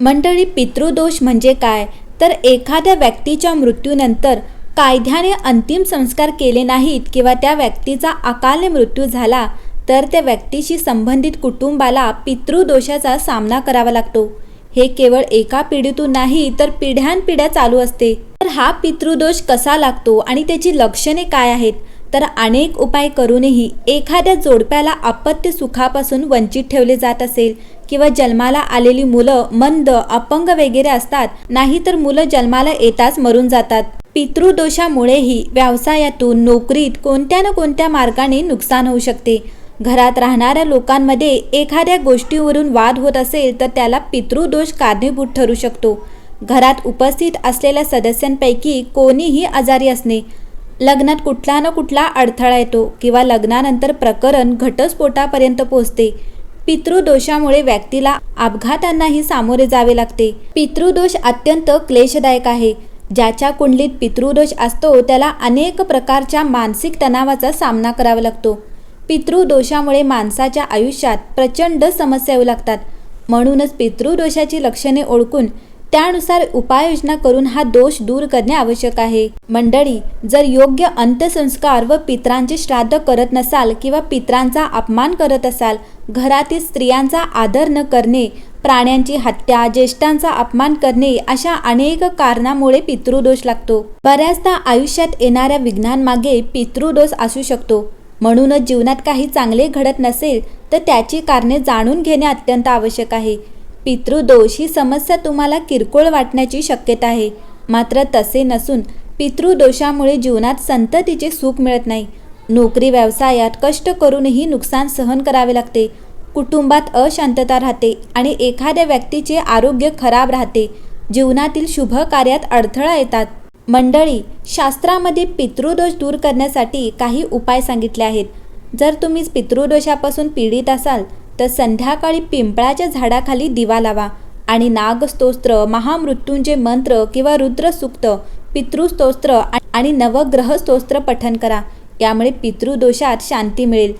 मंडळी पितृदोष म्हणजे काय? तर एखाद्या व्यक्तीच्या मृत्यूनंतर कायद्याने अंतिम संस्कार केले नाहीत किंवा त्या व्यक्तीचा अकाले मृत्यू झाला तर त्या व्यक्तीशी संबंधित कुटुंबाला पितृदोषाचा सामना करावा लागतो. हे केवळ एका पिढीतून नाही तर पिढ्यानपिढ्या चालू असते. तर हा पितृदोष कसा लागतो आणि त्याची लक्षणे काय आहेत? तर अनेक उपाय करूनही एखाद्या जोडप्याला अपत्य सुखापासून वंचित ठेवले जात असेल किंवा जन्माला आलेली मुलं मंद अपंग वगैरे असतात नाही तर मुलं जन्माला येताच मरून जातात. पितृदोषामुळेही व्यवसायातून नोकरीत कोणत्या ना कोणत्या मार्गाने नुकसान होऊ शकते. घरात राहणाऱ्या लोकांमध्ये एखाद्या गोष्टीवरून वाद होत असेल तर त्याला पितृदोष कारणीभूत ठरू शकतो. घरात उपस्थित असलेल्या सदस्यांपैकी कोणीही आजारी असणे लग्नात कुठला ना कुठला अडथळा येतो किंवा लग्नानंतर प्रकरण घटस्फोटापर्यंत पोहोचते. पितृदोषामुळे व्यक्तीला अपघातांनाही सामोरे जावे लागते. पितृदोष अत्यंत क्लेशदायक आहे. ज्याच्या कुंडलीत पितृदोष असतो त्याला अनेक प्रकारच्या मानसिक तणावाचा सामना करावा लागतो. पितृदोषामुळे माणसाच्या आयुष्यात प्रचंड समस्या येऊ लागतात. म्हणूनच पितृदोषाची लक्षणे ओळखून त्यानुसार उपाययोजना करून हा दोष दूर करणे आवश्यक आहे. मंडळी जर योग्य अंत्यसंस्कार व पित्रांचे श्राद्ध करत नसाल किंवा पित्रांचा अपमान करत असाल घरातील स्त्रियांचा आदर न करणे प्राण्यांची हत्या ज्येष्ठांचा अपमान करणे अशा अनेक कारणामुळे पितृदोष लागतो. बऱ्याचदा आयुष्यात येणाऱ्या विघ्नांमागे पितृदोष असू शकतो. म्हणूनच जीवनात काही चांगले घडत नसेल तर त्याची कारणे जाणून घेणे अत्यंत आवश्यक आहे. पितृदोष ही समस्या तुम्हाला किरकोळ वाटण्याची शक्यता आहे. मात्र तसे नसून पितृदोषामुळे जीवनात संततीचे सुख मिळत नाही. नोकरी व्यवसायात कष्ट करूनही नुकसान सहन करावे लागते. कुटुंबात अशांतता राहते आणि एखाद्या व्यक्तीचे आरोग्य खराब राहते. जीवनातील शुभ कार्यात अडथळा येतात. मंडळी शास्त्रामध्ये पितृदोष दूर करण्यासाठी काही उपाय सांगितले आहेत. जर तुम्ही पितृदोषापासून पीडित असाल तर संध्याकाळी पिंपळाच्या झाडाखाली दिवा लावा आणि नागस्तोत्र महामृत्यूंचे मंत्र किंवा रुद्रसूक्त पितृस्तोत्र आणि नवग्रह स्तोत्र पठन करा. यामुळे पितृदोषात शांती मिळेल.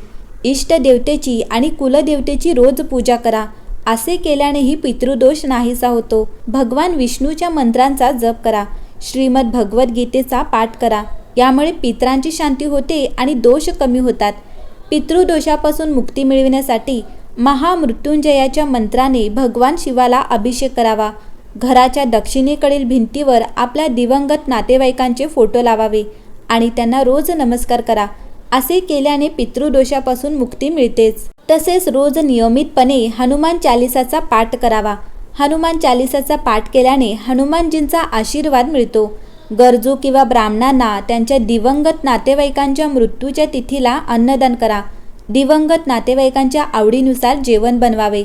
इष्टदेवतेची आणि कुलदेवतेची रोज पूजा करा. असे केल्यानेही पितृदोष नाहीसा होतो. भगवान विष्णूच्या मंत्रांचा जप करा. श्रीमद भगवद्गीतेचा पाठ करा. यामुळे पित्रांची शांती होते आणि दोष कमी होतात. पितृदोषापासून मुक्ती मिळविण्यासाठी महामृत्युंजयाच्या मंत्राने भगवान शिवाला अभिषेक करावा. घराच्या दक्षिणेकडील भिंतीवर आपल्या दिवंगत नातेवाईकांचे फोटो लावावे आणि त्यांना रोज नमस्कार करा. असे केल्याने पितृदोषापासून मुक्ती मिळतेच. तसेच रोज नियमितपणे हनुमान चालिसाचा पाठ करावा. हनुमान चालिसाचा पाठ केल्याने हनुमानजींचा आशीर्वाद मिळतो. गरजू किंवा ब्राह्मणांना त्यांच्या दिवंगत नातेवाईकांच्या मृत्यूच्या तिथीला अन्नदान करा. दिवंगत नातेवाईकांच्या आवडीनुसार जेवण बनवावे.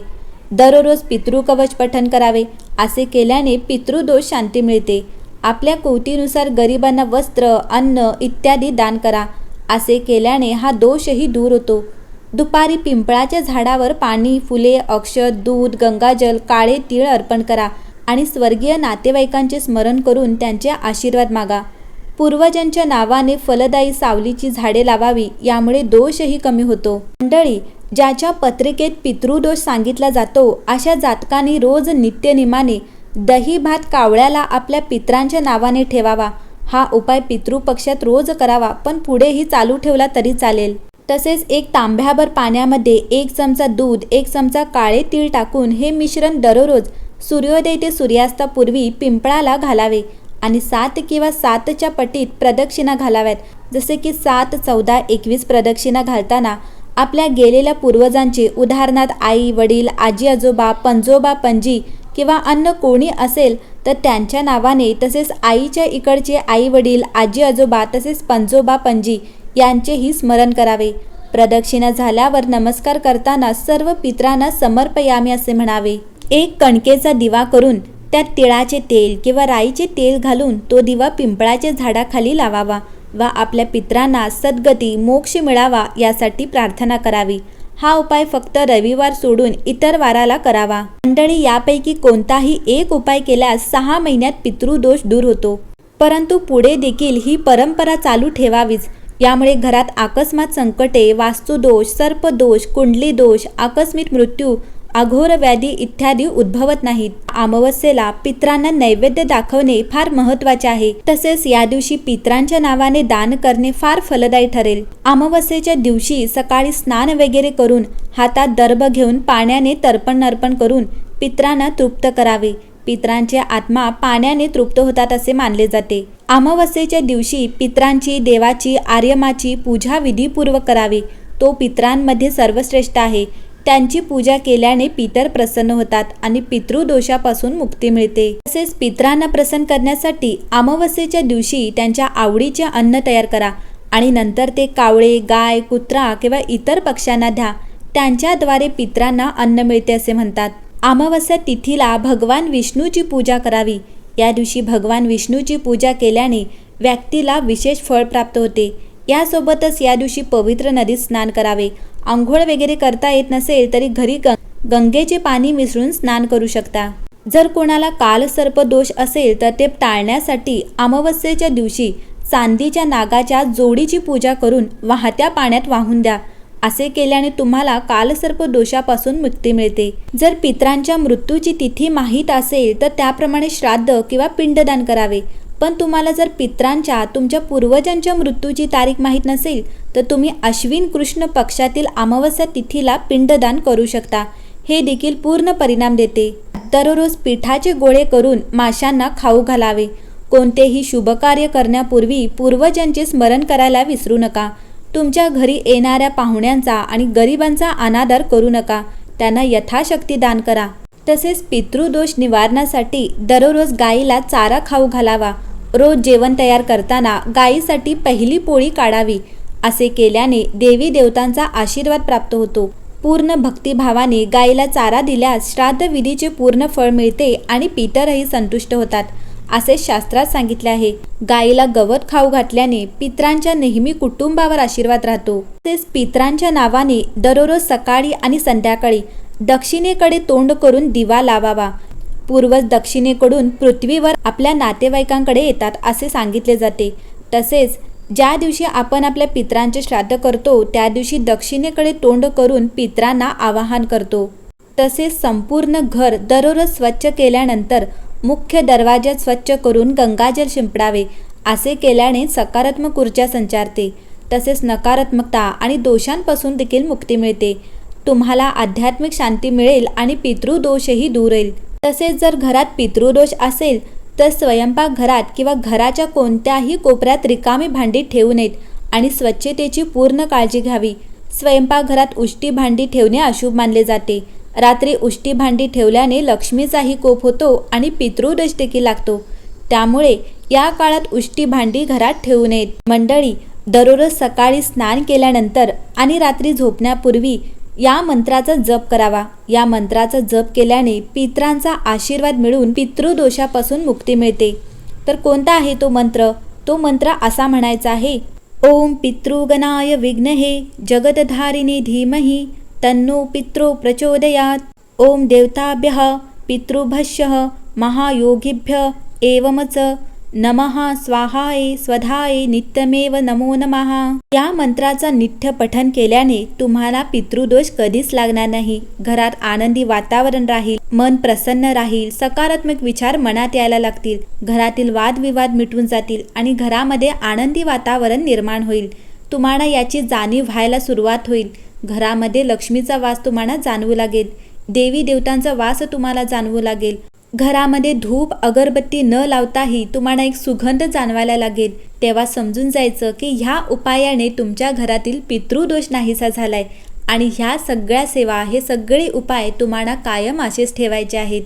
दररोज पितृकवच पठन करावे असे केल्याने पितृदोष शांती मिळते. आपल्या कोवतीनुसार गरिबांना वस्त्र अन्न इत्यादी दान करा असे केल्याने हा दोषही दूर होतो. दुपारी पिंपळाच्या झाडावर पाणी फुले अक्षत दूध गंगाजल काळे तीळ अर्पण करा आणि स्वर्गीय नातेवाईकांचे स्मरण करून त्यांचे आशीर्वाद मागा. पूर्वजांच्या नावाने फलदायी सावलीची झाडे लावावी यामुळे दोषही कमी होतो. मंडळी ज्याच्या पत्रिकेत पितृदोष सांगितला जातो अशा जातकांनी रोज नित्यनिमाने दही भात कावळ्याला आपल्या पित्रांच्या नावाने ठेवावा. हा उपाय पितृपक्षात रोज करावा पण पुढेही चालू ठेवला तरी चालेल. तसेच एक तांब्याभर पाण्यामध्ये एक चमचा दूध एक चमचा काळे तीळ टाकून हे मिश्रण दररोज सूर्योदय ते सूर्यास्तापूर्वी पिंपळाला घालावे. आणि सात किंवा सातच्या पटीत प्रदक्षिणा घालाव्यात. जसे की सात चौदा एकवीस प्रदक्षिणा घालताना आपल्या गेलेल्या पूर्वजांचे उदाहरणार्थ आई वडील आजी आजोबा पंजोबा पणजी किंवा अन्य कोणी असेल तर त्यांच्या नावाने तसेच आईच्या इकडचे आई वडील आजी आजोबा तसेच पंजोबा पणजी यांचेही स्मरण करावे. प्रदक्षिणा झाल्यावर नमस्कार करताना सर्व पित्रांना समर्पयामी असे म्हणावे. एक कणकेचा दिवा करून त्यात तिळाचे तेल किंवा राईचे तेल घालून तो दिवा पिंपळाच्या झाडाखाली लावावा व आपल्या पित्रांना सद्गती मोक्ष मिळावा यासाठी प्रार्थना करावी. हा उपाय फक्त रविवार सोडून इतर वाराला करावा. मंडळी यापैकी कोणताही एक उपाय केल्यास सहा महिन्यात पितृदोष दूर होतो. परंतु पुढे देखील ही परंपरा चालू ठेवावीच. यामुळे घरात अकस्मात संकटे वास्तुदोष सर्पदोष कुंडली दोष आकस्मिक मृत्यू अघोर व्याधी इत्यादी उद्भवत नाहीत. अमावस्येला पित्रांना नैवेद्य दाखवणे फार महत्त्वाचे आहे. तसेच या दिवशी पित्रांच्या नावाने दान करणे फार फलदायी ठरेल. अमावस्येच्या दिवशी सकाळी स्नान वगैरे करून हातात दर्भ घेऊन पाण्याने तर्पण नर्पण करून पित्रांना तृप्त करावे. पित्रांचे आत्मा पाण्याने तृप्त होतात असे मानले जाते. अमावस्येच्या दिवशी पित्रांची देवाची आर्यमाची पूजा विधीपूर्वक करावी. तो पित्रांमध्ये सर्वश्रेष्ठ आहे. त्यांची पूजा केल्याने पितर प्रसन्न होतात आणि पितृदोषापासून मुक्ती मिळते. तसेच पित्रांना प्रसन्न करण्यासाठी अमावस्येच्या दिवशी त्यांच्या आवडीचे अन्न तयार करा आणि नंतर ते कावळे गाय कुत्रा किंवा इतर पक्ष्यांना द्या. त्यांच्याद्वारे पित्रांना अन्न मिळते असे म्हणतात. अमावस्या तिथीला भगवान विष्णूची पूजा करावी. या दिवशी भगवान विष्णूची पूजा केल्याने व्यक्तीला विशेष फळ प्राप्त होते. यासोबतच या दिवशी पवित्र नदीत स्नान करावे. आंघोळ वगैरे करता येत नसेल तरी घरी ग गंगेचे पाणी मिसळून स्नान करू शकता. जर कोणाला कालसर्प दोष असेल तर ते टाळण्यासाठी अमावस्येच्या दिवशी चांदीच्या नागाच्या जोडीची पूजा करून वाहत्या पाण्यात वाहून द्या. असे केल्याने तुम्हाला कालसर्प दोषापासून मुक्ती मिळते. जर पित्रांच्या मृत्यूची तिथी माहीत असेल तर त्याप्रमाणे श्राद्ध किंवा पिंडदान करावे. पण तुम्हाला जर पित्रांच्या तुमच्या पूर्वजांच्या मृत्यूची तारीख माहीत नसेल तर तुम्ही अश्विन कृष्ण पक्षातील अमावस्या तिथीला पिंडदान करू शकता. हे देखील पूर्ण परिणाम देते. दररोज पिठाचे गोळे करून माशांना खाऊ घालावे. कोणतेही शुभकार्य करण्यापूर्वी पूर्वजांचे स्मरण करायला विसरू नका. तुमच्या घरी येणाऱ्या पाहुण्यांचा आणि गरिबांचा अनादर करू नका. त्यांना यथाशक्ती दान करा. तसेच पितृदोष निवारणासाठी दररोज गाईला चारा खाऊ घालावा. रोज जेवण तयार करताना गायीसाठी पहिली पोळी काढावी असे केल्याने देवी देवतांचा आशीर्वाद प्राप्त होतो. पूर्ण भक्तिभावाने गायीला चारा दिल्यास श्राद्ध विधीचे पूर्ण फळ मिळते आणि पितरही संतुष्ट होतात असे शास्त्रात सांगितले आहे. गायीला गवत खाऊ घातल्याने पित्रांच्या नेहमी कुटुंबावर आशीर्वाद राहतो. तसेच पित्रांच्या नावाने दररोज सकाळी आणि संध्याकाळी दक्षिणेकडे तोंड करून दिवा लावावा पूर्वज दक्षिणेकडून पृथ्वीवर आपल्या नातेवाईकांकडे येतात असे सांगितले जाते. तसेच ज्या दिवशी आपण आपल्या पित्रांचे श्राद्ध करतो त्या दिवशी दक्षिणेकडे तोंड करून पित्रांना आवाहन करतो. तसेच संपूर्ण घर दररोज स्वच्छ केल्यानंतर मुख्य दरवाजा स्वच्छ करून गंगाजल शिंपडावे असे केल्याने सकारात्मक ऊर्जा संचारते. तसेच नकारात्मकता आणि दोषांपासून देखील मुक्ती मिळते. तुम्हाला आध्यात्मिक शांती मिळेल आणि पितृदोषही दूर येईल तसेच जर घरात पितृदोष असेल तर स्वयंपाकघरात किंवा घराच्या कोणत्याही कोपऱ्यात रिकामी भांडी ठेवू नयेत आणि स्वच्छतेची पूर्ण काळजी घ्यावी. स्वयंपाकघरात उष्टी भांडी ठेवणे अशुभ मानले जाते. रात्री उष्टी भांडी ठेवल्याने लक्ष्मीचाही कोप होतो आणि पितृदोष देखील लागतो. त्यामुळे या काळात उष्टी भांडी घरात ठेवू नयेत. मंडळी दररोज सकाळी स्नान केल्यानंतर आणि रात्री झोपण्यापूर्वी या मंत्राचा जप करावा. या मंत्राचा जप केल्याने पित्रांचा आशीर्वाद मिळून पितृदोषापासून मुक्ती मिळते. तर कोणता आहे तो मंत्र? तो मंत्र असा म्हणायचा आहे ओम पितृगणाय विघ्नहे जगदधारिणे धीमहि तन्नो पित्रो प्रचोदयात। ओम देवताभ्य पितृभ्य महायोगिभ्य एवमच। नमः स्वाहाय स्वधाय नित्यमेव नमो नमः. या मंत्राचा नित्य पठन केल्याने तुम्हाला पितृदोष कधीच लागणार नाही. घरात आनंदी वातावरण राहील मन प्रसन्न राहील सकारात्मक विचार मनात यायला लागतील. घरातील वादविवाद मिटून जातील आणि घरामध्ये आनंदी वातावरण निर्माण होईल. तुम्हाला याची जाणीव व्हायला सुरुवात होईल. घरामध्ये लक्ष्मीचा वास तुम्हाला जाणवू लागेल. देवी देवतांचा वास तुम्हाला जाणवू लागेल. घरामध्ये धूप अगरबत्ती न लावताही तुम्हाला एक सुगंध जाणवायला लागेल. तेव्हा समजून जायचं की ह्या उपायाने तुमच्या घरातील पितृदोष नाहीसा झालाय. आणि ह्या सगळ्या सेवा हे सगळे उपाय तुम्हाला कायम असेच ठेवायचे आहेत.